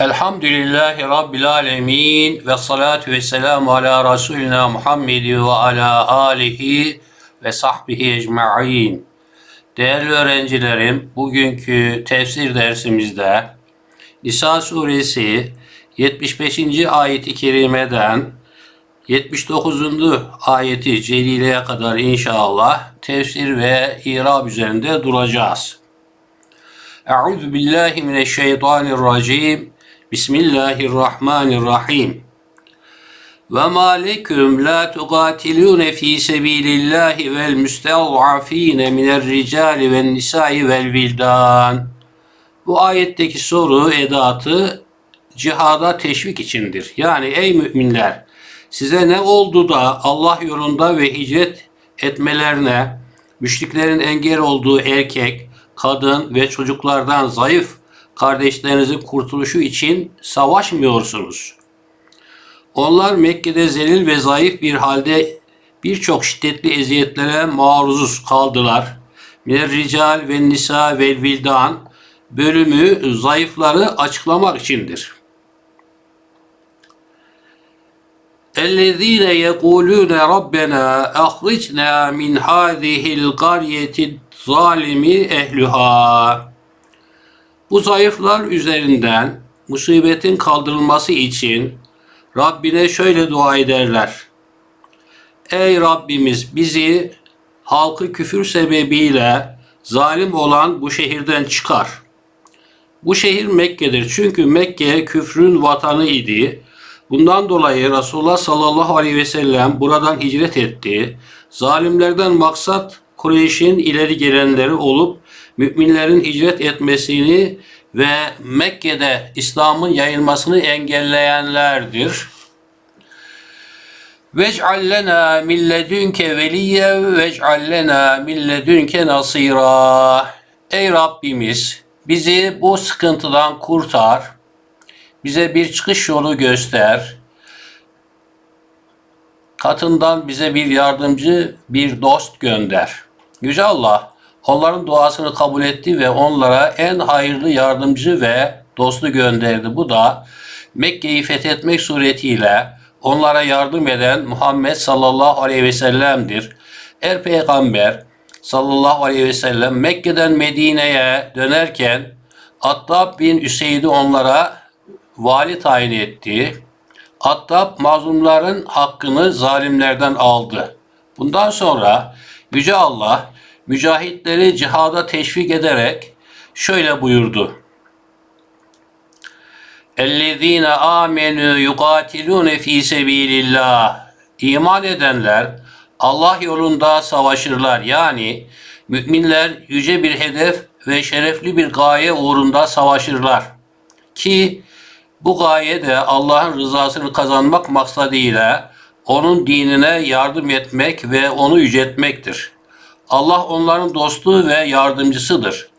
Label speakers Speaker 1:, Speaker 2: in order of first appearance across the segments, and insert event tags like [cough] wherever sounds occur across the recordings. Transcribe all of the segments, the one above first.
Speaker 1: Elhamdülillahi Rabbil Alemin ve salatu ve selamu ala Resulina Muhammed ve ala alihi ve sahbihi ecma'in. Değerli öğrencilerim, bugünkü tefsir dersimizde Nisa suresi 75. ayet-i kerimeden 79. ayeti celileye kadar inşallah tefsir ve irab üzerinde duracağız. Euzu billahi mineşşeytanirracim. Bismillahirrahmanirrahim. Ve ma lekum la tuqatilun fi sabilillahi vel mustad'afin minel ricali ven nisa'i vel vildan. Bu ayetteki soru edatı cihada teşvik içindir. Yani ey müminler size ne oldu da Allah yolunda ve hicret etmelerine müşriklerin engel olduğu erkek, kadın ve çocuklardan zayıf kardeşlerinizin kurtuluşu için savaşmıyorsunuz. Onlar Mekke'de zelil ve zayıf bir halde birçok şiddetli eziyetlere maruz kaldılar. Miner rical ve nisa ve vildan bölümü zayıfları açıklamak içindir. اَلَّذ۪ينَ يَقُولُونَ رَبَّنَا اَخْرِجْنَا مِنْ هَذِهِ الْقَرْيَةِ الظَّالِمِ اَهْلُهَا bu zayıflar üzerinden musibetin kaldırılması için Rabbine şöyle dua ederler. Ey Rabbimiz bizi halkı küfür sebebiyle zalim olan bu şehirden çıkar. Bu şehir Mekke'dir. Çünkü Mekke küfrün vatanı idi. Bundan dolayı Resulullah sallallahu aleyhi ve sellem buradan hicret etti. Zalimlerden maksat Kureyş'in ileri gelenleri olup müminlerin hicret etmesini ve Mekke'de İslam'ın yayılmasını engelleyenlerdir. Vec'al lena min ledünke veliyye vec'al lena nasira. Ey Rabbimiz bizi bu sıkıntıdan kurtar. Bize bir çıkış yolu göster. Katından bize bir yardımcı, bir dost gönder. Yüce Allah onların duasını kabul etti ve onlara en hayırlı yardımcı ve dostu gönderdi. Bu da Mekke'yi fethetmek suretiyle onlara yardım eden Muhammed sallallahu aleyhi ve sellem'dir. Er peygamber sallallahu aleyhi ve sellem Mekke'den Medine'ye dönerken Attab bin Üseyd'i onlara vali tayin etti. Attab mazlumların hakkını zalimlerden aldı. Bundan sonra Yüce Allah mücahitleri cihada teşvik ederek şöyle buyurdu. اَلَّذ۪ينَ آمَنُوا يُقَاتِلُونَ ف۪ي سَب۪يلِ اللّٰهِ İman edenler Allah yolunda savaşırlar. Yani müminler yüce bir hedef ve şerefli bir gaye uğrunda savaşırlar. Ki bu gaye de Allah'ın rızasını kazanmak maksadıyla onun dinine yardım etmek ve onu yüceltmektir. Allah onların dostu ve yardımcısıdır.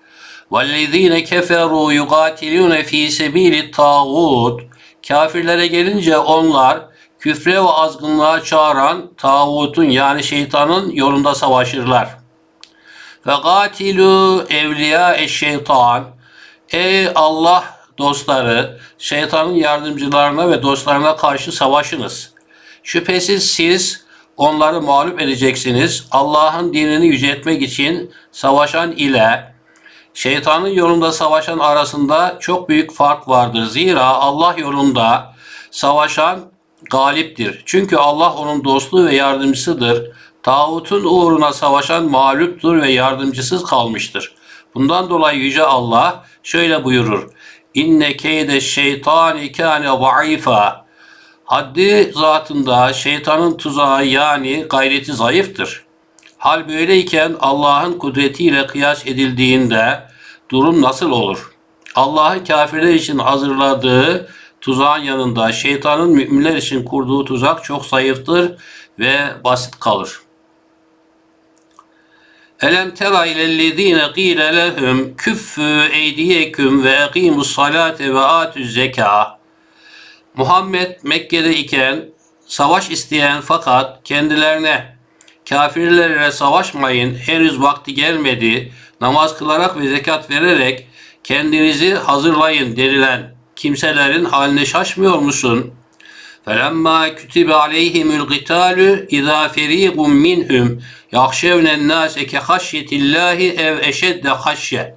Speaker 1: وَالَّذ۪ينَ كَفَرُوا يُقَاتِلُونَ ف۪ي سَب۪يلِ tağut. Kafirlere gelince onlar küfre ve azgınlığa çağıran tağutun yani şeytanın yolunda savaşırlar. Ve gatilu evliya eşşeytan. Ey Allah dostları, şeytanın yardımcılarına ve dostlarına karşı savaşınız. Şüphesiz siz onları mağlup edeceksiniz. Allah'ın dinini yüceltmek için savaşan ile şeytanın yolunda savaşan arasında çok büyük fark vardır. Zira Allah yolunda savaşan galiptir. Çünkü Allah onun dostu ve yardımcısıdır. Tağutun uğruna savaşan mağluptur ve yardımcısız kalmıştır. Bundan dolayı Yüce Allah şöyle buyurur. İnne keyde şeytani kâne zayıfa. Haddi zatında şeytanın tuzağı yani gayreti zayıftır. Hal böyleyken Allah'ın kudretiyle kıyas edildiğinde durum nasıl olur? Allah'ın kafirler için hazırladığı tuzağın yanında şeytanın müminler için kurduğu tuzak çok zayıftır ve basit kalır. Elem tera ilellezine gîle lehum küffü eydiyeküm ve ekimus salate ve atüz zeka. Muhammed Mekke'de iken savaş isteyen fakat kendilerine kafirlerle savaşmayın henüz vakti gelmedi namaz kılarak ve zekat vererek kendinizi hazırlayın denilen kimselerin haline şaşmıyor musun? فَلَمَّا كُتِبَ عَلَيْهِمُ الْقِتَالُ اِذَا فَر۪يقٌ مِّنْهُمْ يَخْشَوْنَ النَّاسَ كَخَشْيَةِ اللّٰهِ اَوْ اَشَدَّ خَشْيَةً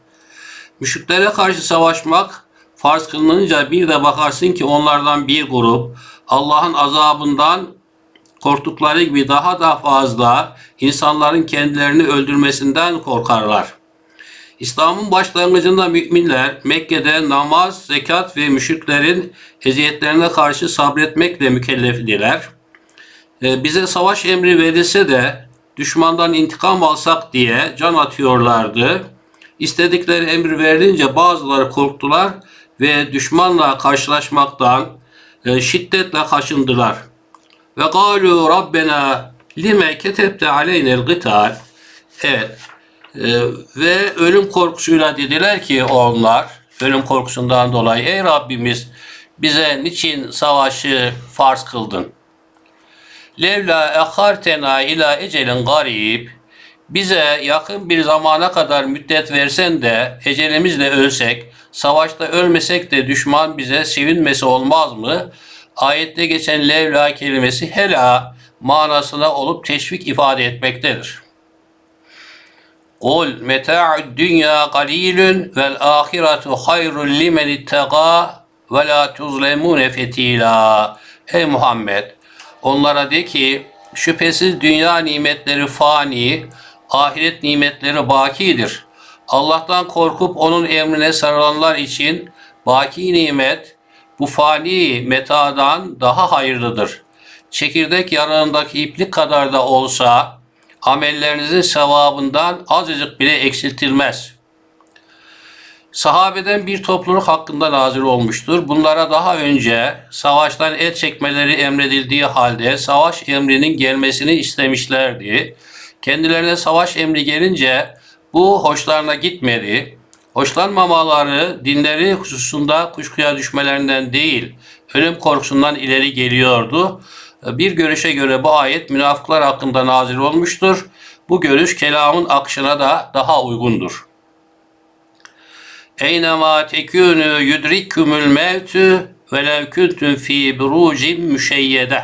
Speaker 1: Müşriklere karşı savaşmak farz kılınınca bir de bakarsın ki onlardan bir grup Allah'ın azabından korktukları gibi daha da fazla insanların kendilerini öldürmesinden korkarlar. İslam'ın başlangıcında müminler Mekke'de namaz, zekat ve müşriklerin eziyetlerine karşı sabretmekle mükellefdiler. Ee, Bize savaş emri verilse de düşmandan intikam alsak diye can atıyorlardı. İstedikleri emir verilince bazıları korktular ve düşmanla karşılaşmaktan e, şiddetle kaçındılar. Ve galu Rabbena lime ketebte aleynel gıtal. Evet. Ee, ve ölüm korkusuyla dediler ki onlar, ölüm korkusundan dolayı ey Rabbimiz bize niçin savaşı farz kıldın? Levla ehartena ila ecelin garib bize yakın bir zamana kadar müddet versen de ecelimizle ölsek, savaşta ölmesek de düşman bize sevinmesi olmaz mı? Ayette geçen levla kelimesi hela manasına olup teşvik ifade etmektedir. Kul meta'ud dünya qalilun vel ahiretu hayrun limen ittega ve la tuzlemune fetila. Ey Muhammed onlara de ki şüphesiz dünya nimetleri fani, ahiret nimetleri bakidir. Allah'tan korkup onun emrine sarılanlar için baki nimet bu fani metadan daha hayırlıdır. Çekirdek yanındaki iplik kadar da olsa amellerinizin sevabından azıcık bile eksiltilmez. Sahabeden bir topluluk hakkında nazil olmuştur. Bunlara daha önce savaştan el çekmeleri emredildiği halde savaş emrinin gelmesini istemişlerdi. Kendilerine savaş emri gelince bu hoşlarına gitmedi. Hoşlanmamaları dinleri hususunda kuşkuya düşmelerinden değil, ölüm korkusundan ileri geliyordu. Bir görüşe göre bu ayet münafıklar hakkında nazil olmuştur. Bu görüş kelamın akışına da daha uygundur. Eynema tekûnü yudrikkumul mevtü velev kuntum fi burucin müşeyyede.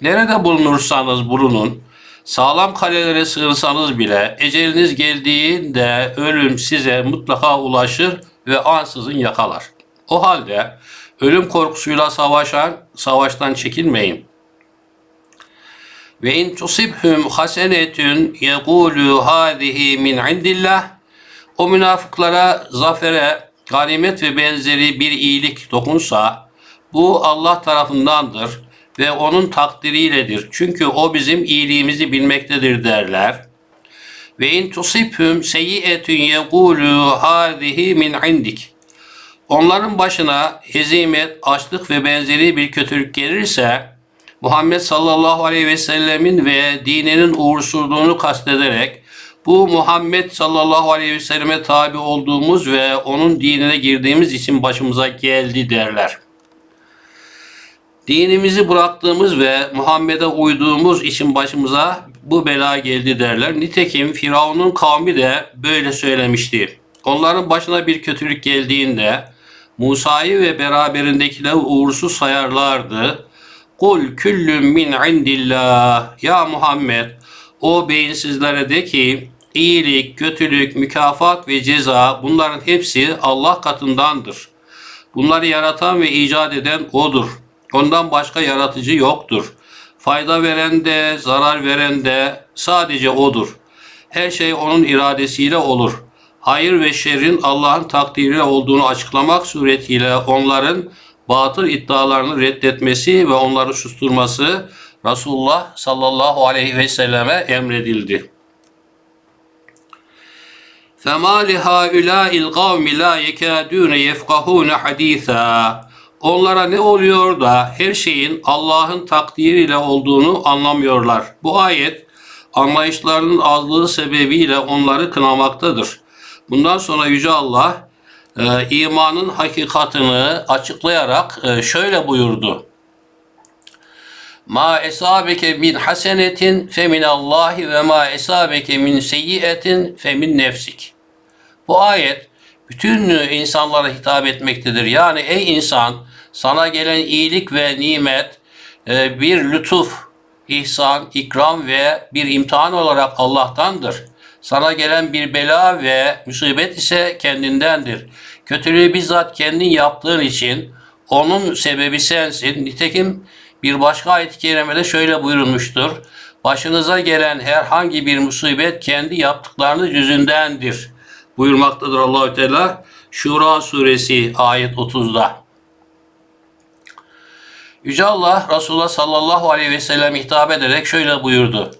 Speaker 1: Nerede bulunursanız bulunun, sağlam kalelere sığınsanız bile eceliniz geldiğinde ölüm size mutlaka ulaşır ve ansızın yakalar. O halde ölüm korkusuyla savaşan, savaştan çekinmeyin. Ve in tusibhum hasenetun yekulu hadihi min indillah. O münafıklara zafere, ganimet ve benzeri bir iyilik dokunsa bu Allah tarafındandır ve onun takdiriyledir. Çünkü o bizim iyiliğimizi bilmektedir derler. Ve in tusibhum seyyi'etun yekulu hadihi min indik. Onların başına hezimet, açlık ve benzeri bir kötülük gelirse Muhammed sallallahu aleyhi ve sellemin ve dininin uğursuzluğunu kastederek bu Muhammed sallallahu aleyhi ve selleme tabi olduğumuz ve onun dinine girdiğimiz için başımıza geldi derler. Dinimizi bıraktığımız ve Muhammed'e uyduğumuz için başımıza bu bela geldi derler. Nitekim Firavun'un kavmi de böyle söylemişti. Onların başına bir kötülük geldiğinde Musa'yı ve beraberindekileri uğursuz sayarlardı. Kul küllüm min indillah. Ya Muhammed o beyinsizlere de ki iyilik, kötülük, mükafat ve ceza bunların hepsi Allah katındandır. Bunları yaratan ve icat eden O'dur. Ondan başka yaratıcı yoktur. Fayda veren de, zarar veren de sadece O'dur. Her şey O'nun iradesiyle olur. Hayır ve şerrin Allah'ın takdiriyle olduğunu açıklamak suretiyle onların batıl iddialarını reddetmesi ve onları susturması Resulullah sallallahu aleyhi ve selleme emredildi. فَمَا لِهَا الْقَوْمِ لَا يَكَادُونَ يَفْقَهُونَ حَد۪يثًا Onlara ne oluyor da her şeyin Allah'ın takdiriyle olduğunu anlamıyorlar. Bu ayet anlayışlarının azlığı sebebiyle onları kınamaktadır. Bundan sonra Yüce Allah e, imanın hakikatını açıklayarak e, şöyle buyurdu. Ma esabeke min hasenetin fe min Allahi ve ma esabeke min seyyiyetin fe min nefsik. Bu ayet bütün insanlara hitap etmektedir. Yani ey insan sana gelen iyilik ve nimet e, bir lütuf, ihsan, ikram ve bir imtihan olarak Allah'tandır. Sana gelen bir bela ve musibet ise kendindendir. Kötülüğü bizzat kendin yaptığın için onun sebebi sensin. Nitekim bir başka ayet-i kerimede şöyle buyurulmuştur. Başınıza gelen herhangi bir musibet kendi yaptıklarınız yüzündendir. Buyurmaktadır Allahü Teala. Şura suresi ayet 30'da. Yüce Allah Resulullah sallallahu aleyhi ve sellem hitap ederek şöyle buyurdu.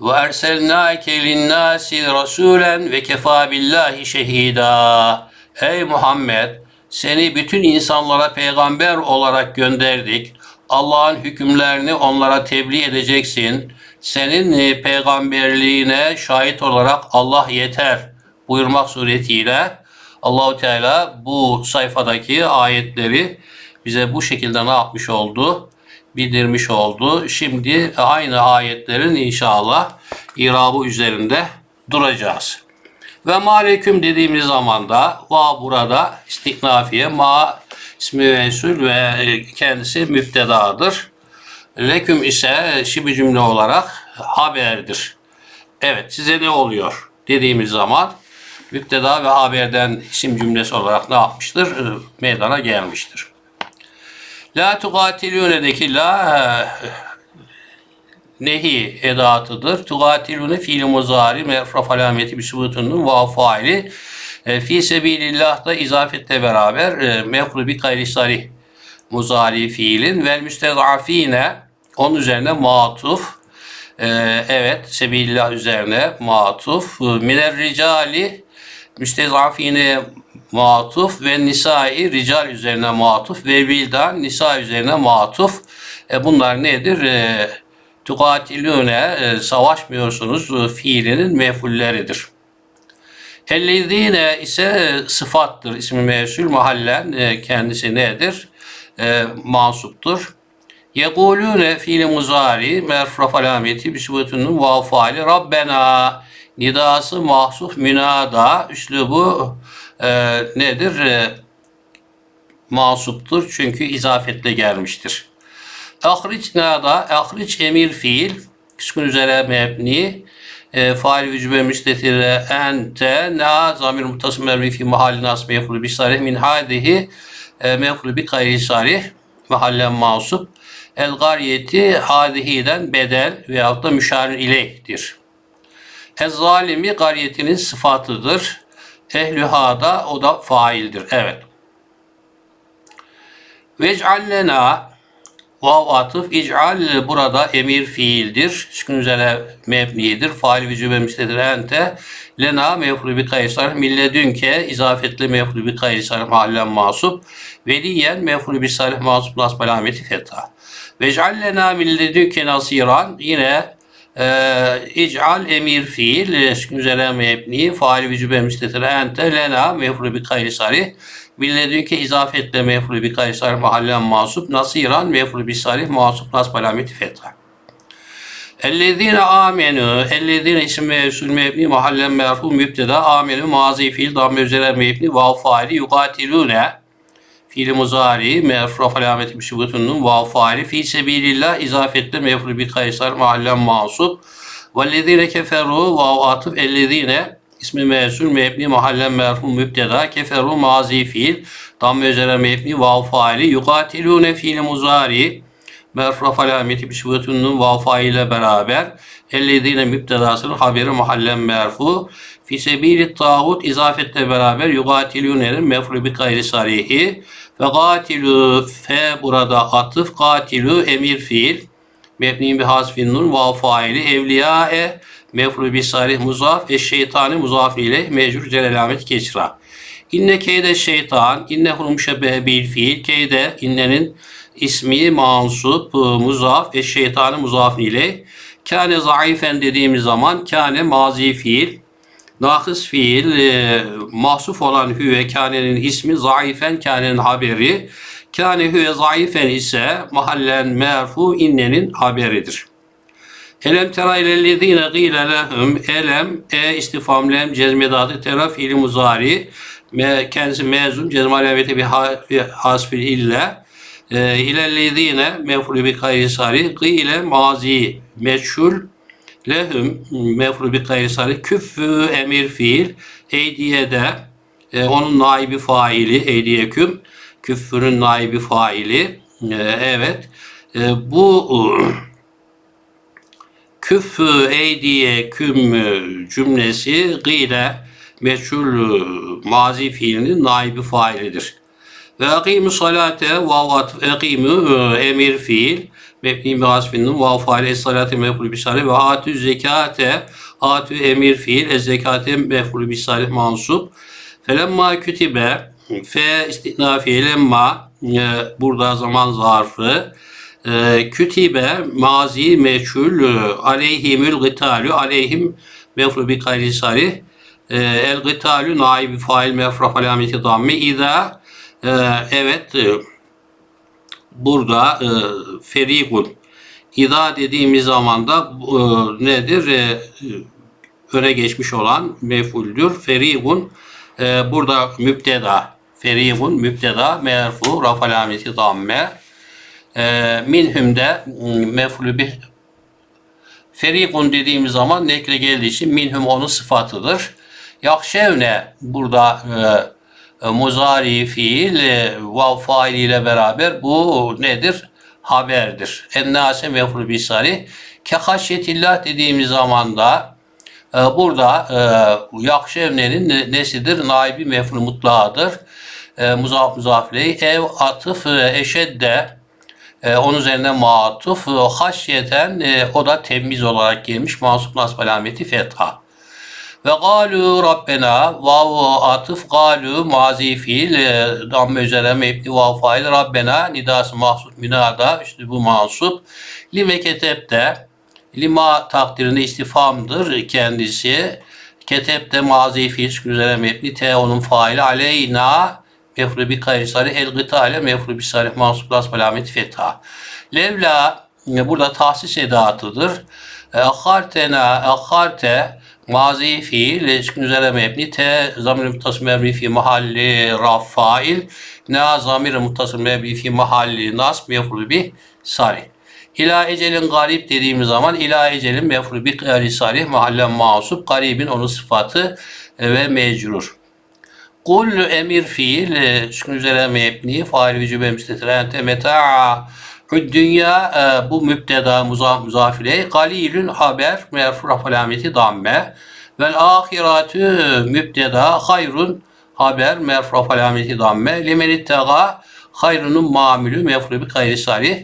Speaker 1: Ve erselnâke linnâsi rasûlen ve kefâ billahi şehîdâ. Ey Muhammed! Seni bütün insanlara peygamber olarak gönderdik. Allah'ın hükümlerini onlara tebliğ edeceksin. Senin e, peygamberliğine şahit olarak Allah yeter buyurmak suretiyle Allahu Teala bu sayfadaki ayetleri bize bu şekilde ne yapmış oldu? Bildirmiş oldu. Şimdi aynı ayetlerin inşallah irabı üzerinde duracağız. Ve maleküm dediğimiz zaman da va burada istiknafiye ma ismi mesul ve kendisi müptedadır. Leküm ise şibi cümle olarak haberdir. Evet size ne oluyor dediğimiz zaman müpteda ve haberden isim cümlesi olarak ne yapmıştır? Ee, Meydana gelmiştir. La tugatilûne'deki la nehi edatıdır. Tugatilûne fiil muzari mefraf alameti bir subutunun va faili. E, fi sebilillah da izafetle beraber e, mefru bi gayri sarih muzari fiilin. Vel müstezafine onun üzerine matuf. E, evet sebilillah üzerine matuf. Miner ricali müstezafine matuf ve nisai rical üzerine matuf ve vildan nisa üzerine matuf e, bunlar nedir? E, tukatilüne e, savaşmıyorsunuz e, fiilinin mefulleridir. Ellezine ise e, sıfattır. İsmi mevsul mahallen e, kendisi nedir? E, mansuptur. Yekulune fiili muzari merfraf alameti bisbutunun vav faali Rabbena nidası mahsuf münada üslubu e, nedir? E, mansuptur çünkü izafetle gelmiştir. Ahriç nada, ahriç emir fiil, küskün üzere mebni, e, faal vücube müstetire ente na zamir mutasım mermi fi mahalli nas mefulu bi sarih min hadihi e, mefulu bi gayri sarih mahallen masup el gariyeti hadihiden bedel veyahut da müşarin ileyhtir. Ez zalimi gariyetinin sıfatıdır. Ehlüha da o da faildir. Evet. Vec'allena Vav atıf ic'al burada emir fiildir. Sükun üzere mebnidir. Fail vücube müstedir ente. Lena mefru bi kaysar. Milledünke izafetli mefru bi kaysar mahallen masup. Veliyen mefru bi salih masup las alameti feta. Vec'al lena milledünke nasiran. Yine ic'al emir fiil. Üzere mebni. Fail vücube müstedir ente. Lena mefru bi kaysari. Billedüke izafetle mefru bi kaysar mahallen masup nasiran mefru bi sarih masup nasb alameti fetha. Ellezine amenu, ellezine isim mevsul mebni mahallen merfu mübteda amenu mazi fiil damme üzere mebni vav faili yukatilune fiili muzari merfu alameti bi şubutunun vav fi sebilillah izafetle mefru bi kaysar mahallen masup vellezine keferu vav atıf ellezine İsmi mesul mebni mahallen merhum mübteda keferu mazi fiil damme üzere mebni vav faili yukatilune fiil muzari merfraf alameti bir şubetunun vav beraber ellezine mübtedasının haberi mahallen merfu fi sebili tağut izafetle beraber yukatilüne'nin mefru bi gayri sarihi ve gatilu fe burada atıf gatilu emir fiil mebni bi hasfin nun vav faili evliyae mefru bi sarih muzaf ve şeytani muzaf ile mecrur celalamet geçra. İnne keyde şeytan, inne hurum şebe bil fiil, keyde innenin ismi mansup, muzaf ve şeytanı muzaf ile. Kâne zayıfen dediğimiz zaman kâne mazi fiil, Nahıs fiil, e, mahsuf olan hüve kânenin ismi zayıfen kânenin haberi. Kâne hüve zayıfen ise mahallen merfu innenin haberidir. Elem tera ilellezine gîle lehum elem e istifam lem cezmedatı tera fiili muzari me, kendisi mezun cezm alameti bir, ha, bir hasfil ille e, ilellezine mef'ulü bi gayri sari gıyle mazi meçhul lehum mef'ulü bi gayri sari küffü emir fiil. Eydiyede e, onun naibi faili eydiyeküm küffürün naibi faili. E, evet. E, bu [clears throat] küffü eydiye küm cümlesi gıyle meçhul mazi fiilinin naibi failidir. Ve akimu salate vavat akimu emir fiil mebni bi hasfinin vav fail es salate mef'ul bi salih ve atü zekate atü emir fiil ez zekate mef'ul bi salih mansup felemma kütibe fe istinafi lemma e, burada zaman zarfı. E, kütibe mazi meçhul e, aleyhimül gıtalü aleyhim mef'ul bi gayri salih. E, el gıtalü naibi fail mefraf alameti damme İza e, evet e, burada e, ferikun İza dediğimiz zaman da e, nedir? E, öne geçmiş olan mef'uldür. Ferikun e, burada müpteda. Ferikun müpteda merfu raf alameti damme. E, minhümde mef'ulü bir Ferikun dediğimiz zaman nekre geldiği için minhum onun sıfatıdır. Yakşevne burada e, muzari fiil e, vav faili ile beraber bu nedir? Haberdir. Ennase mefru bisari. Ke haşyetillah dediğimiz zaman da e, burada e, yakşevnenin ne- nesidir? Naibi mefru mutlağıdır. E, muzaf muzafiley ev atıf e, eşedde e, onun üzerine matuf e, haşyeten e, o da temiz olarak gelmiş mansup nasb alameti fetha. Ve galu Rabbena vav atıf galu mazi fiil e, damme üzere mebni vav fail Rabbena nidası mahsut münada işte bu mansup lime ketepte lima takdirinde istifamdır kendisi. Ketepte mazi fiil üzere mebni te onun faili aleyna mefru bi kaysari el gıtale mefru bi sarih mansup las alameti fetha. Levla e, burada tahsis edatıdır. Akhartena, akharte mazi fiil ilişkin üzere mebni te zamir muttasıl mebni fi mahalli raf fail na zamir muttasıl mebni fi mahalli nasb mefru bi sarih. İla ecelin garip dediğimiz zaman ila ecelin mefru bi gayri sarih mahallen masup garibin onun sıfatı e, ve mecrur. Kul emir fiil sükun üzere mebni fail vücube müstetirente meta'a Dünya e, bu müpteda muzaf muzafile galilün haber merfu raf alameti damme. Vel ahiratü müpteda hayrun haber merfu raf alameti damme. Limen ittega hayrunun mamülü mefru bi gayri sarih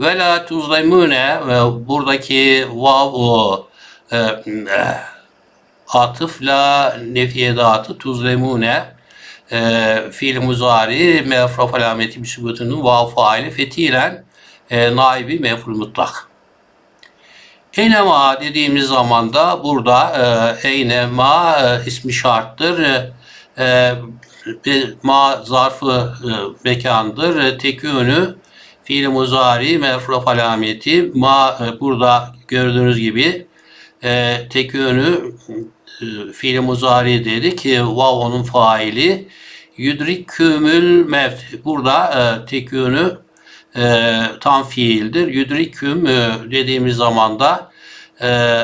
Speaker 1: ve la tuzlemune ve buradaki vav o, e, e, atıfla nefiyedatı tuzlemune e, fiil muzari mefraf alameti sübutunun vav faili fetilen e, naibi mefrul mutlak. Eynema dediğimiz zaman da burada e, eynema e, ismi şarttır. E, e, ma zarfı e, mekandır. E, tekünü fiil muzari mefraf alameti ma e, burada gördüğünüz gibi e, tekünü e, fiil muzari dedik. Vav onun faili. Yudrikümül mevt. Burada e, tekünü e, tam fiildir. Yudriküm e, dediğimiz zaman da e,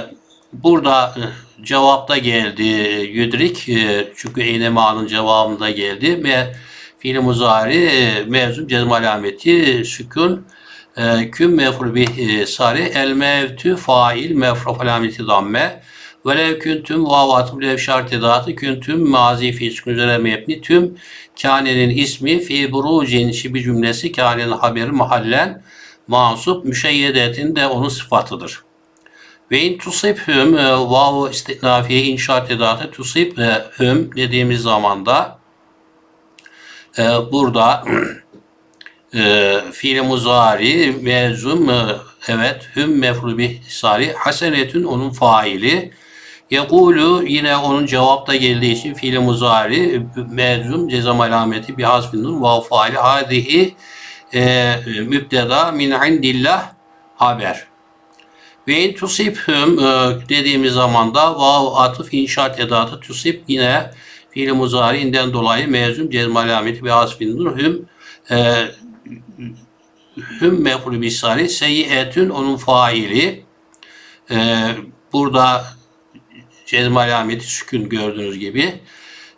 Speaker 1: burada e, cevapta geldi yudrik e, çünkü eynemanın cevabında geldi ve fiil muzari e, mevzum cezm alameti sükun e, küm mefru bih e, sari el mevtü fail mefruf alameti damme Velev küntüm vavatı lev şart edatı küntüm mazi fi sükun üzere mebni tüm kânenin ismi fi burucin şibi cümlesi kânenin haberi mahallen mansup müşeyyedetin de onun sıfatıdır. Ve in tusibhüm e, vav istinafiye inşaat edatı tusibhüm dediğimiz zamanda e, burada [clears throat] e, fiil muzari mezum e, evet hüm mefru bih sari hasenetün onun faili Yekulu yine onun cevapta geldiği için fiil muzari mezum cezam alameti bi hasbin nun vav faali hadihi e, mübdeda min indillah haber. Ve in tusibhum e, dediğimiz zaman da vav atıf inşaat edatı tusib yine fiil muzariinden dolayı mezum cezm alameti ve hasbindur. Hüm e, hüm mef'ulü bisari seyyietün onun faili. E, burada cezm alameti sükun gördüğünüz gibi.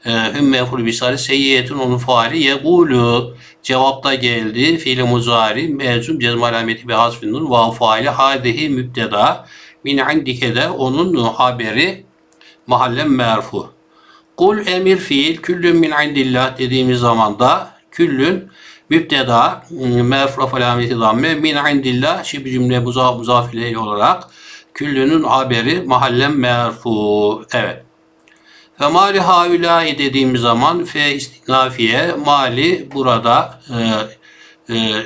Speaker 1: E, hüm mef'ulü bisari seyyietün onun faili. Yegulu cevapta geldi. Fiil muzari mezum cezm alameti ve hasbindur. Vav faili hadihi mübteda. Min indike de onun haberi mahallen merfu. Kul emir fiil küllün min indillah dediğimiz zaman da küllün mübteda merfu alameti damme min indillah şibi cümle muzaf muzaf olarak küllünün haberi mahallen merfu. Evet. Ve mali haülâi dediğimiz zaman fe istinafiye mali burada e, e,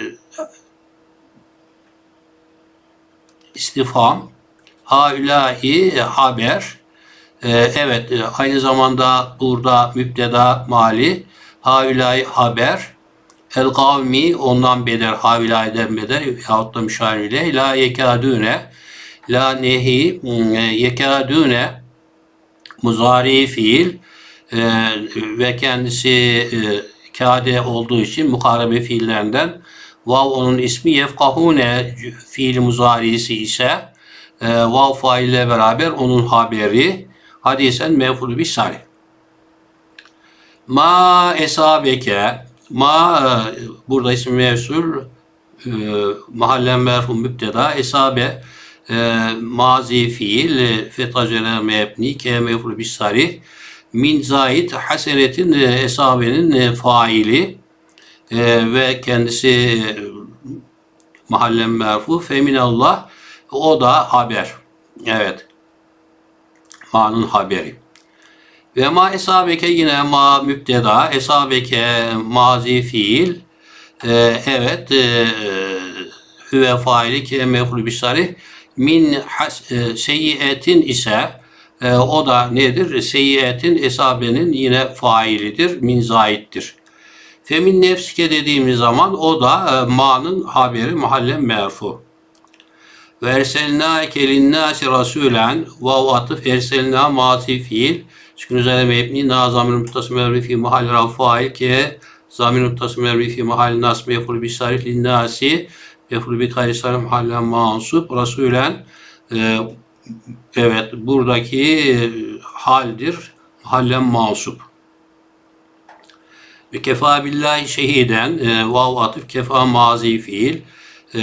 Speaker 1: istifam haülâi haber ee, evet, e, aynı zamanda burada müpteda mali, havilay haber, el kavmi ondan beder, havilayden beder yahut da müşavire, la yekadüne, la nehi, mm, e, yekadüne, muzari fiil e, ve kendisi e, kade olduğu için mukarebe fiillerinden vav onun ismi yefkahune fiil muzarisi ise e, vav faille beraber onun haberi hadisen mevful bir salih. Ma esabeke ma e, burada isim mevsul e, mahallen merhum müpteda esabe mazi fiil e, fetacele mebni ke mevful bir salih min zait hasenetin e, esabenin e, faili ve kendisi mahallen merfu feminallah o da haber. Evet ma'nın haberi. Ve ma esabeke yine ma müpteda, esabeke mazi fiil. Ee, evet, e, hüve faili ki mef'ul bişari min e, seyyiyetin ise e, o da nedir? Seyyiyetin esabenin yine failidir, min zaittir. Femin nefsike dediğimiz zaman o da e, ma'nın haberi mahallen merfu. Ve erselnâke linnâsi rasûlen vav atıf erselnâ mâsi fiil Sükun üzerine mebni na zamir muttası mevri fi mahal rafail ke zamir muttası mevri fi mahal nas meful bi sarif linnâsi meful bi gayri sarif mahallen mansup rasûlen e, evet buradaki e, haldir. Mahallen mansup ve kefa billahi şehiden e, vav atıf kefa mazi fiil. E,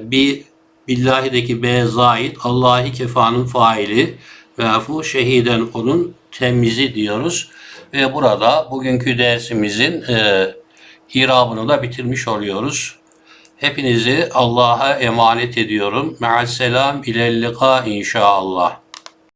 Speaker 1: bir Billahi'deki B zait Allahi kefanın faili. Merfu şehiden onun temizi diyoruz. Ve burada bugünkü dersimizin e, irabını da bitirmiş oluyoruz. Hepinizi Allah'a emanet ediyorum. Me'al selam ilellika inşallah.